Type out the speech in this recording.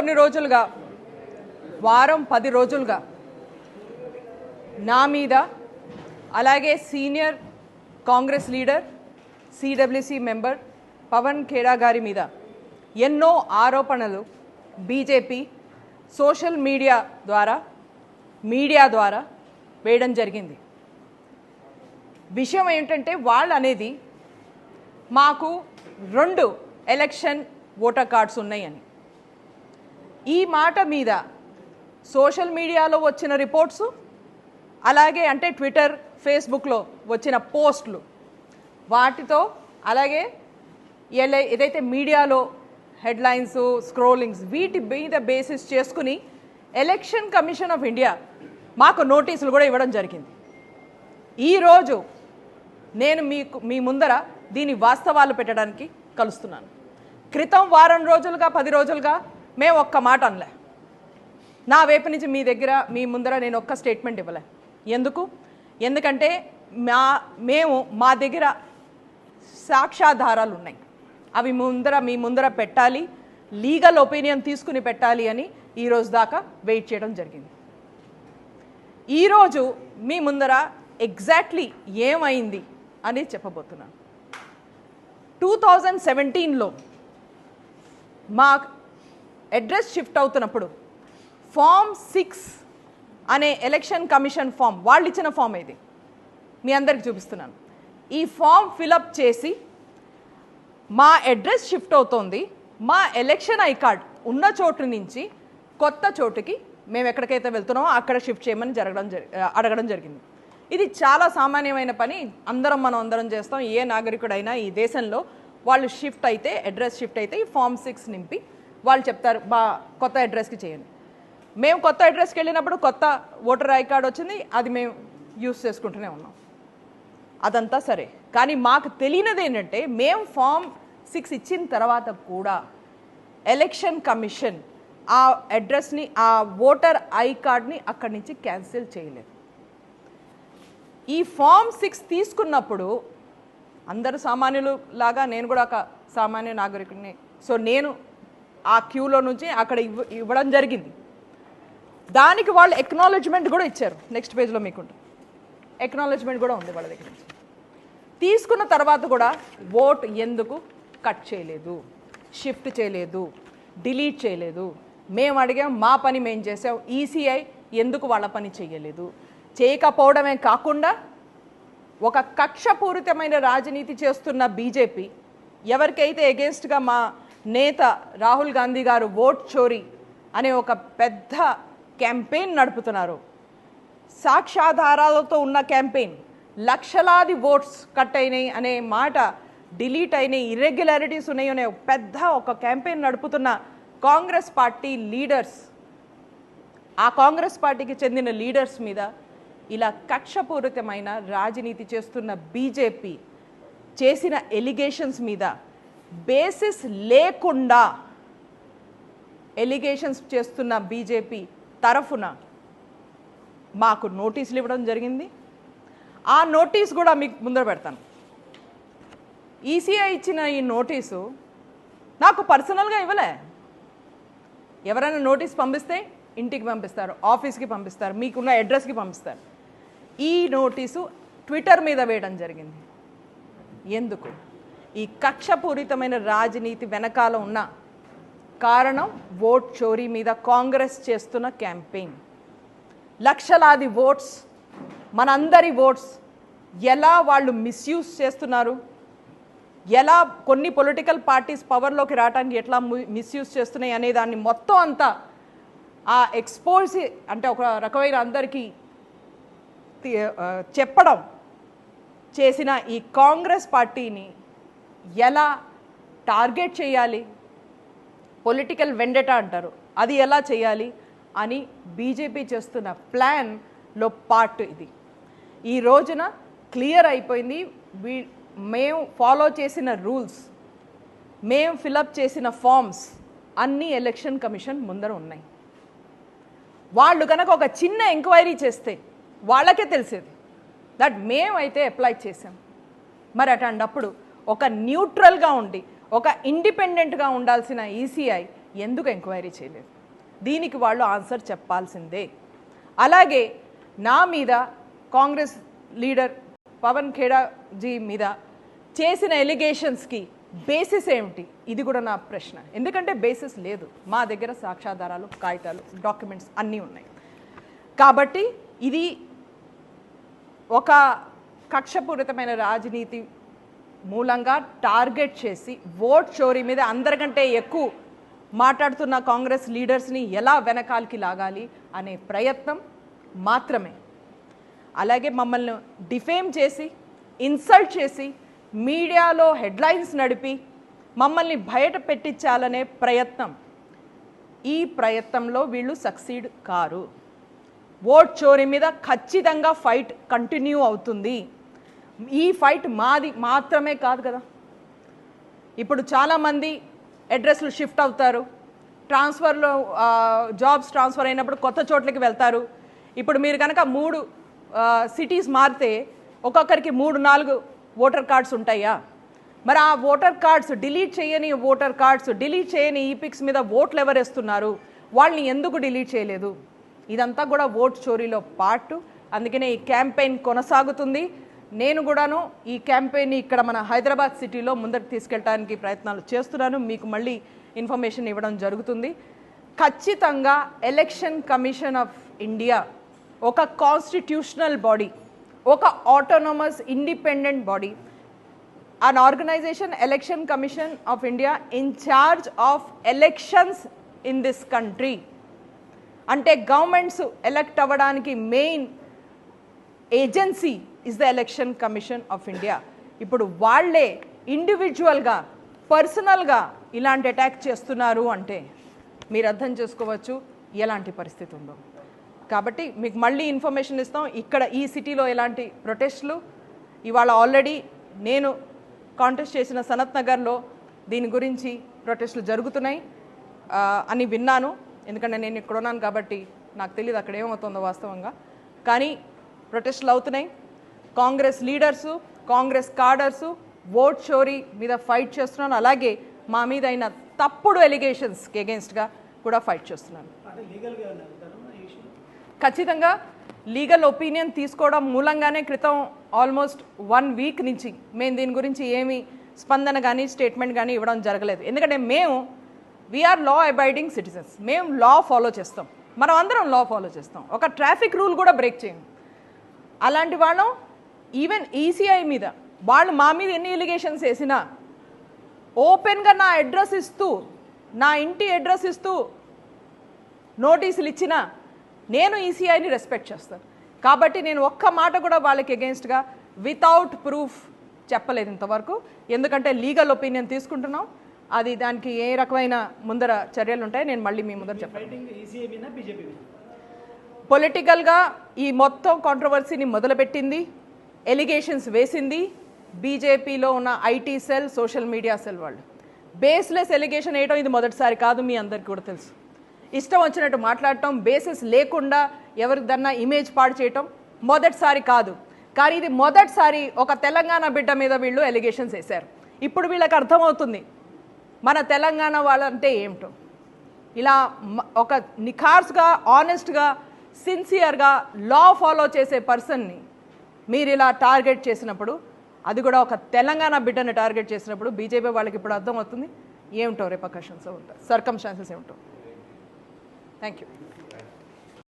కొన్ని రోజులుగా వారం పది రోజులుగా నా మీద అలాగే senior Congress leader CWC member Pavan Khera గారి మీద ఎన్నో ఆరోపణలు బీజేపీ సోషల్ మీడియా ద్వారా మీడియా ద్వారా వేయడం జరిగింది. విషయం ఏంటంటే వాళ్ళు అనేది మాకు రెండు ఎలక్షన్ ఓటర్ కార్డ్స్ ఉన్నాయని. ఈ మాట మీద సోషల్ మీడియాలో వచ్చిన రిపోర్ట్స్ అలాగే అంటే ట్విట్టర్ ఫేస్బుక్లో వచ్చిన పోస్టులు. వాటితో అలాగే ఎలా ఏదైతే మీడియాలో హెడ్లైన్స్ స్క్రోలింగ్స్ వీటి మీద బేసిస్ చేసుకుని ఎలక్షన్ కమిషన్ ఆఫ్ ఇండియా మాకు నోటీసులు కూడా ఇవ్వడం జరిగింది. ఈరోజు నేను మీకు మీ ముందర దీని వాస్తవాలు పెట్టడానికి కలుస్తున్నాను. క్రితం వారం రోజులుగా పది రోజులుగా మేము ఒక్క మాట అనలే. నా వైపు నుంచి మీ దగ్గర మీ ముందర నేను ఒక్క స్టేట్మెంట్ ఇవ్వలే. ఎందుకు? ఎందుకంటే మా మేము మా దగ్గర సాక్ష్యాధారాలు ఉన్నాయి. అవి ముందర మీ ముందర పెట్టాలి లీగల్ ఒపీనియన్ తీసుకుని పెట్టాలి అని ఈరోజు దాకా వెయిట్ చేయడం జరిగింది. ఈరోజు మీ ముందర ఎగ్జాక్ట్లీ ఏమైంది అని చెప్పబోతున్నాను. టూ థౌజండ్ సెవెంటీన్లో మా అడ్రస్ షిఫ్ట్ అవుతున్నప్పుడు ఫామ్ సిక్స్ అనే ఎలక్షన్ కమిషన్ ఫామ్ వాళ్ళు ఇచ్చిన ఫామ్ ఇది మీ అందరికి చూపిస్తున్నాను. ఈ ఫామ్ ఫిలప్ చేసి మా అడ్రస్ షిఫ్ట్ అవుతోంది మా ఎలక్షన్ ఐ కార్డ్ ఉన్న చోటు నుంచి కొత్త చోటుకి మేము ఎక్కడికైతే వెళ్తున్నామో అక్కడ షిఫ్ట్ చేయమని జరగడం జరి అడగడం జరిగింది. ఇది చాలా సామాన్యమైన పని అందరం మనం అందరం చేస్తాం ఏ నాగరికుడైనా ఈ దేశంలో వాళ్ళు షిఫ్ట్ అయితే అడ్రస్ షిఫ్ట్ అయితే ఈ ఫామ్ సిక్స్ నింపి వాళ్ళు చెప్తారు బా కొత్త అడ్రస్కి చేయండి. మేము కొత్త అడ్రస్కి వెళ్ళినప్పుడు కొత్త ఓటర్ ఐ కార్డ్ వచ్చింది అది మేము యూస్ చేసుకుంటూనే ఉన్నాం. అదంతా సరే. కానీ మాకు తెలియనిది ఏంటంటే మేము ఫామ్ సిక్స్ ఇచ్చిన తర్వాత కూడా ఎలక్షన్ కమిషన్ ఆ అడ్రస్ని ఆ ఓటర్ ఐ కార్డ్ని అక్కడి నుంచి క్యాన్సిల్ చేయలేదు. ఈ ఫామ్ సిక్స్ తీసుకున్నప్పుడు అందరు సామాన్యులు లాగా నేను కూడా ఒక సామాన్య నాగరికుడిని. సో నేను ఆ క్యూలో నుంచి అక్కడ ఇవ్వ ఇవ్వడం జరిగింది. దానికి వాళ్ళు ఎక్నాలజ్మెంట్ కూడా ఇచ్చారు. నెక్స్ట్ పేజ్లో మీకు ఎక్నాలజ్మెంట్ కూడా ఉంది వాళ్ళ దగ్గర నుంచి. తీసుకున్న తర్వాత కూడా ఓట్ ఎందుకు? కట్ చేయలేదు. షిఫ్ట్ చేయలేదు. డిలీట్ చేయలేదు. మేము అడిగాం మా పని మేము చేసాం. ఈసీఐ ఎందుకు వాళ్ళ పని చేయలేదు చేయకపోవడమే కాకుండా ఒక కక్షపూరితమైన రాజనీతి చేస్తున్న బీజేపీ ఎవరికైతే ఎగెన్స్ట్గా మా నేత రాహుల్ గాంధీ గారు ఓట్ చోరీ అనే ఒక పెద్ద క్యాంపెయిన్ నడుపుతున్నారు. సాక్ష్యాధారాలతో ఉన్న క్యాంపెయిన్ లక్షలాది ఓట్స్ కట్ అయినాయి అనే మాట డిలీట్ అయినాయి ఇర్రెగ్యులారిటీస్ ఉన్నాయి అనే పెద్ద ఒక క్యాంపెయిన్ నడుపుతున్న కాంగ్రెస్ పార్టీ లీడర్స్. ఆ కాంగ్రెస్ పార్టీకి చెందిన లీడర్స్ మీద ఇలా కక్షపూరితమైన రాజనీతి చేస్తున్న బీజేపీ చేసిన ఎలిగేషన్స్ మీద బేసిస్ లేకుండా ఎలిగేషన్స్ చేస్తున్న బీజేపీ తరఫున మాకు నోటీసులు ఇవ్వడం జరిగింది. ఆ నోటీస్ కూడా మీకు ముందర పెడతాను. ఈసీఐ ఇచ్చిన ఈ నోటీసు నాకు పర్సనల్గా ఇవ్వలే. ఎవరైనా నోటీస్ పంపిస్తే ఇంటికి పంపిస్తారు ఆఫీస్కి పంపిస్తారు మీకున్న అడ్రస్కి పంపిస్తారు. ఈ నోటీసు ట్విట్టర్ మీద వేయడం జరిగింది. ఎందుకు? ఈ కక్షపూరితమైన రాజనీతి వెనకాల ఉన్న కారణం ఓట్ చోరీ మీద కాంగ్రెస్ చేస్తున్న క్యాంపెయిన్. లక్షలాది ఓట్స్ మనందరి ఓట్స్ ఎలా వాళ్ళు మిస్యూజ్ చేస్తున్నారు? ఎలా కొన్ని పొలిటికల్ పార్టీస్ పవర్లోకి రావడానికి ఎట్లా మిస్యూజ్ చేస్తున్నాయి అనే దాన్ని మొత్తం అంతా ఆ ఎక్స్పోజ్ అంటే ఒక రకమైన అందరికీ చెప్పడం చేసిన ఈ కాంగ్రెస్ పార్టీని ఎలా టార్గెట్ చేయాలి? పొలిటికల్ వెండెటా అంటారు. అది ఎలా చేయాలి? అని బీజేపీ చేస్తున్న ప్లాన్లో పార్ట్ ఇది. ఈ రోజున క్లియర్ అయిపోయింది. వీ మేము ఫాలో చేసిన రూల్స్ మేము ఫిలప్ చేసిన ఫామ్స్ అన్ని ఎలక్షన్ కమిషన్ ముందర ఉన్నాయి. వాళ్ళు కనుక ఒక చిన్న ఎంక్వైరీ చేస్తే వాళ్ళకే తెలిసేది. దట్ మేమైతే అప్లై చేసాం మరి అటువంటప్పుడు ఒక న్యూట్రల్గా ఉండి ఒక ఇండిపెండెంట్గా ఉండాల్సిన ఈసీఐ ఎందుకు ఎంక్వైరీ చేయలేదు? దీనికి వాళ్ళు ఆన్సర్ చెప్పాల్సిందే. అలాగే నా మీద కాంగ్రెస్ లీడర్ పవన్ ఖేడాజీ మీద చేసిన ఎలిగేషన్స్కి బేసిస్ ఏమిటి? ఇది కూడా నా ప్రశ్న. ఎందుకంటే బేసిస్ లేదు. మా దగ్గర సాక్ష్యాధారాలు కాగితాలు డాక్యుమెంట్స్ అన్నీ ఉన్నాయి. కాబట్టి ఇది ఒక కక్షపూరితమైన రాజనీతి మూలంగా టార్గెట్ చేసి ఓట్ చోరీ మీద అందరికంటే ఎక్కువ మాట్లాడుతున్న కాంగ్రెస్ లీడర్స్ని ఎలా వెనకాలకి లాగాలి అనే ప్రయత్నం మాత్రమే. అలాగే మమ్మల్ని డిఫేమ్ చేసి ఇన్సల్ట్ చేసి మీడియాలో హెడ్లైన్స్ నడిపి మమ్మల్ని బయట పెట్టించాలనే ప్రయత్నం. ఈ ప్రయత్నంలో వీళ్ళు సక్సీడ్ కారు. ఓట్ చోరీ మీద ఖచ్చితంగా ఫైట్ కంటిన్యూ అవుతుంది. ఈ ఫైట్ మాది మాత్రమే కాదు కదా. ఇప్పుడు చాలామంది అడ్రస్లు షిఫ్ట్ అవుతారు. ట్రాన్స్ఫర్లో జాబ్స్ ట్రాన్స్ఫర్ అయినప్పుడు కొత్త చోట్లకి వెళ్తారు. ఇప్పుడు మీరు కనుక మూడు సిటీస్ మారితే ఒక్కొక్కరికి మూడు నాలుగు ఓటర్ కార్డ్స్ ఉంటాయా? మరి ఆ ఓటర్ కార్డ్స్ డిలీట్ చేయని ఓటర్ కార్డ్స్ డిలీట్ చేయని ఈపిక్స్ మీద ఓట్లు ఎవరేస్తున్నారు వాళ్ళని ఎందుకు డిలీట్ చేయలేదు? ఇదంతా కూడా ఓట్ చోరీలో పార్ట్. అందుకనే ఈ క్యాంపెయిన్ కొనసాగుతుంది. నేను కూడాను ఈ క్యాంపెయిన్ ఇక్కడ మన హైదరాబాద్ సిటీలో ముందరికి తీసుకెళ్ళడానికి ప్రయత్నాలు చేస్తున్నాను. మీకు మళ్ళీ ఇన్ఫర్మేషన్ ఇవ్వడం జరుగుతుంది. ఖచ్చితంగా ఎలక్షన్ కమిషన్ ఆఫ్ ఇండియా ఒక కాన్స్టిట్యూషనల్ బాడీ ఒక autonomous independent body an organization election commission of india in charge of elections in this country. అంటే గవర్నమెంట్స్ ఎలక్ట్ అవ్వడానికి main agency is the election commission of India ఇప్పుడు వాళ్ళే ఇండివిజువల్గా పర్సనల్గా ఇలాంటి attack చేస్తున్నారు అంటే మీరు అర్థం చేసుకోవచ్చు ఎలాంటి పరిస్థితి ఉందో. కాబట్టి మీకు మళ్ళీ ఇన్ఫర్మేషన్ ఇస్తాం. ఇక్కడ ఈ సిటీలో ఎలాంటి ప్రొటెస్ట్లు ఇవాళ ఆల్రెడీ నేను కాంటెస్ట్ చేసిన సనత్ నగర్లో దీని గురించి ప్రొటెస్ట్లు జరుగుతున్నాయి. అని విన్నాను. ఎందుకంటే నేను ఇక్కడ ఉన్నాను కాబట్టి నాకు తెలియదు అక్కడ ఏమవుతుందో వాస్తవంగా. కానీ ప్రొటెస్ట్లు అవుతున్నాయి. Congress leaders Congress cadres vote చోరీ మీద ఫైట్ చేస్తున్నాను. అలాగే మా మీద అయిన తప్పుడు ఎలిగేషన్స్కి అగేన్స్ట్గా కూడా ఫైట్ చేస్తున్నాను. ఖచ్చితంగా లీగల్ ఒపీనియన్ తీసుకోవడం మూలంగానే క్రితం ఆల్మోస్ట్ వన్ వీక్ నుంచి మేము దీని గురించి ఏమి స్పందన కానీ స్టేట్మెంట్ కానీ ఇవ్వడం జరగలేదు. ఎందుకంటే మేము వీఆర్ లా అబైడింగ్ సిటిజన్స్ మేము లా ఫాలో చేస్తాం. మనం అందరం లా ఫాలో చేస్తాం. ఒక ట్రాఫిక్ రూల్ కూడా బ్రేక్ చేయం. అలాంటి వాళ్ళం ఈవెన్ ఈసీఐ మీద వాళ్ళు మా మీద ఎన్ని ఎలిగేషన్స్ వేసినా ఓపెన్గా నా అడ్రస్ ఇస్తూ నా ఇంటి అడ్రస్ ఇస్తూ నోటీసులు ఇచ్చినా నేను ఈసీఐని రెస్పెక్ట్ చేస్తాను. కాబట్టి నేను ఒక్క మాట కూడా వాళ్ళకి అగేన్స్ట్గా వితౌట్ ప్రూఫ్ చెప్పలేదు ఇంతవరకు. ఎందుకంటే లీగల్ ఒపీనియన్ తీసుకుంటున్నాం. అది దానికి ఏ రకమైన ముందర చర్యలు ఉంటాయి నేను మళ్ళీ మీ ముందర చెప్పాను. పొలిటికల్గా ఈ మొత్తం కాంట్రవర్సీని మొదలుపెట్టింది. ఎలిగేషన్స్ వేసింది బీజేపీలో ఉన్న IT cell social media cell వాళ్ళు. బేస్లెస్ ఎలిగేషన్ వేయడం ఇది మొదటిసారి కాదు మీ అందరికీ కూడా తెలుసు. ఇష్టం వచ్చినట్టు మాట్లాడటం బేసిస్ లేకుండా ఎవరిదన్నా ఇమేజ్ పాడు చేయటం మొదటిసారి కాదు. కానీ ఇది మొదటిసారి ఒక తెలంగాణ బిడ్డ మీద వీళ్ళు ఎలిగేషన్స్ వేశారు. ఇప్పుడు వీళ్ళకి అర్థమవుతుంది మన తెలంగాణ వాళ్ళంటే ఏమిటో. ఇలా ఒక నిఖార్స్గా ఆనెస్ట్గా సిన్సియర్గా లా ఫాలో చేసే పర్సన్ని మీరు ఇలా టార్గెట్ చేసినప్పుడు అది కూడా ఒక తెలంగాణ బిడ్డని టార్గెట్ చేసినప్పుడు బీజేపీ వాళ్ళకి ఇప్పుడు అర్థమవుతుంది. ఏమిటో రిపకషన్స్ ఉంటాయి సర్కమ్స్టాన్సెస్ ఏమిటో థ్యాంక్ యూ